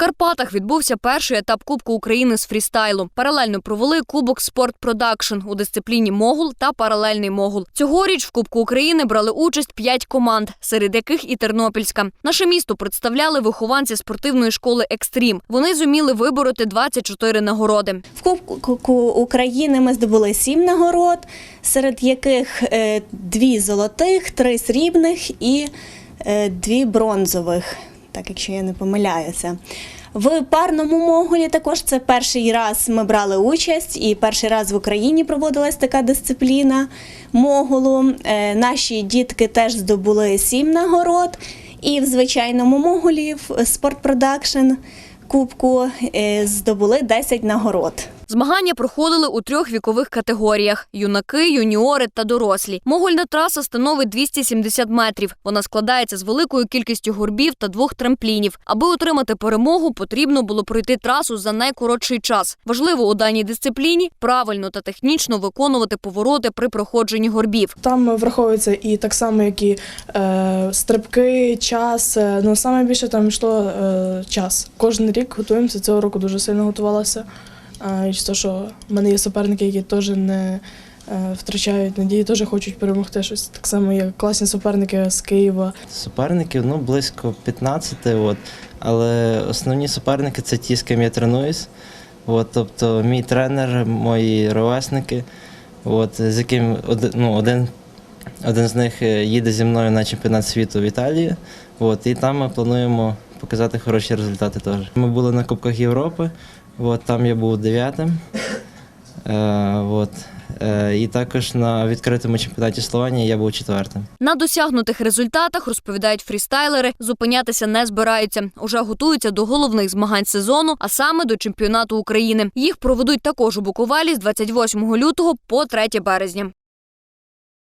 Карпатах відбувся перший етап Кубку України з фрістайлу. Паралельно провели Кубок Спорт Продакшн у дисципліні Могул та паралельний Могул. Цьогоріч в Кубку України брали участь п'ять команд, серед яких і Тернопільська. Наше місто представляли вихованці спортивної школи Екстрім. Вони зуміли вибороти 24 нагороди. В Кубку України ми здобули сім нагород, серед яких е, дві золотих, три срібних і е, дві бронзових, так якщо я не помиляюся. В парному могулі також це перший раз ми брали участь, і перший раз в Україні проводилась така дисципліна могулу. Е, Наші дітки теж здобули сім нагород. І в звичайному могулі в спортпродакшн кубку е, здобули 10 нагород. Змагання проходили у трьох вікових категоріях: юнаки, юніори та дорослі. Могольна траса становить 270 метрів. Вона складається з великою кількістю горбів та двох трамплінів. Аби отримати перемогу, потрібно було пройти трасу за найкоротший час. Важливо у даній дисципліні правильно та технічно виконувати повороти при проходженні горбів. Там враховується і так само, як і е, стрибки, час. Е, Ну саме більше там йшло е, час. Кожен рік готуємося. Цього року дуже сильно готувалася. Е, і то, що в мене є суперники, які теж не е, втрачають надії, теж хочуть перемогти щось. Так само є класні суперники з Києва. Суперників ну, близько 15, от, але основні суперники це ті, з ким я тренуюсь. От, тобто мій тренер, мої ровесники, от, з яким один, ну, один, один з них е, їде зі мною на чемпіонат світу в Італії. От, і там ми плануємо показати хороші результати теж. Ми були на Кубках Європи, от, там я був дев'ятим. Е, от, е, і також на відкритому чемпіонаті Словенії я був четвертим. На досягнутих результатах розповідають фрістайлери, зупинятися не збираються. Уже готуються до головних змагань сезону, а саме до чемпіонату України. Їх проведуть також у Буковелі з 28 лютого по 3 березня.